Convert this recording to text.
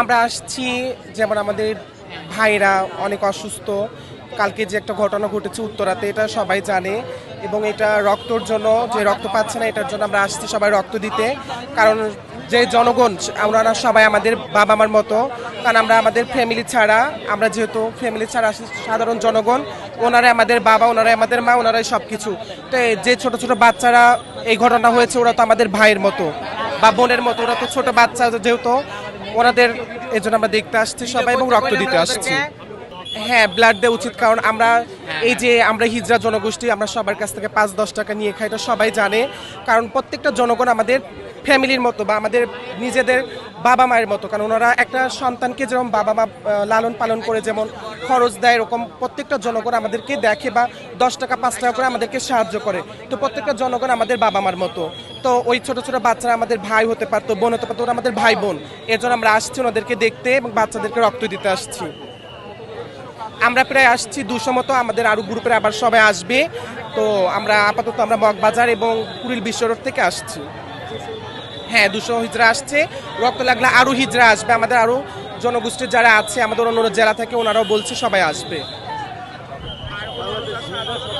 আমরা আসছি, যেমন আমাদের ভাইরা অনেক অসুস্থ। কালকে যে একটা ঘটনা ঘটেছে উত্তরাতে, এটা সবাই জানে। এবং এটা রক্তর জন্য, যে রক্ত পাচ্ছে না, এটার জন্য আমরা আসছি সবাই রক্ত দিতে। কারণ যে জনগণ, ওনারা সবাই আমাদের বাবা মার মতো। কারণ আমরা আমাদের ফ্যামিলি ছাড়া, আমরা যেহেতু ফ্যামিলি ছাড়া সাধারণ জনগণ, ওনারাই আমাদের বাবা, ওনারাই আমাদের মা, ওনারাই সব কিছু তো যে ছোট ছোট বাচ্চারা, এই ঘটনা হয়েছে, ওরা তো আমাদের ভাইয়ের মতো বা বোনের মতো। ওরা তো ছোট বাচ্চা যেহেতু ওনাদের এই জন্য আমরা দেখতে আসছি, সবাই এবং রক্ত দিতে আসছি। হ্যাঁ ব্লাড দেওয়া উচিত, কারণ আমরা এই যে আমরা হিজড়া জনগোষ্ঠী, আমরা সবার কাছ থেকে পাঁচ, দশ টাকা নিয়ে খাই, এটা সবাই জানে। কারণ প্রত্যেকটা জনগণ আমাদের ফ্যামিলির মতো বা আমাদের নিজেদের বাবা মায়ের মতো, কারণ ওনারা একটা সন্তানকে যেরকম বাবা মা লালন পালন করে, যেমন খরচ দেয়, এরকম প্রত্যেকটা জনগণ আমাদেরকে দেখে বা দশ টাকা, পাঁচ টাকা করে আমাদেরকে সাহায্য করে। তো প্রত্যেকটা জনগণ আমাদের বাবা মার মতো। তো ওই ছোট ছোট বাচ্চারা আমাদের ভাই হতে পারতো, বোন হতে পারতো, ওরা আমাদের ভাই বোন। এর জন্য আমরা আসছি ওনাদেরকে দেখতে এবং বাচ্চাদেরকে রক্ত দিতে আসছি। আমরা প্রায় আসছি দুশো মতো, আমাদের আরও গ্রুপের আবার সবাই আসবে। তো আমরা আপাতত আমরা মগবাজার এবং কুড়িল বিশ্ব রোড থেকে আসছি। হ্যাঁ দুশো হিজড়া আসছে। রক্ত লাগলে আরও হিজড়া আসবে। আমাদের আরও জনগোষ্ঠীর যারা আছে, আমাদের অন্য অন্য জেলা থেকে, ওনারাও বলছে সবাই আসবে।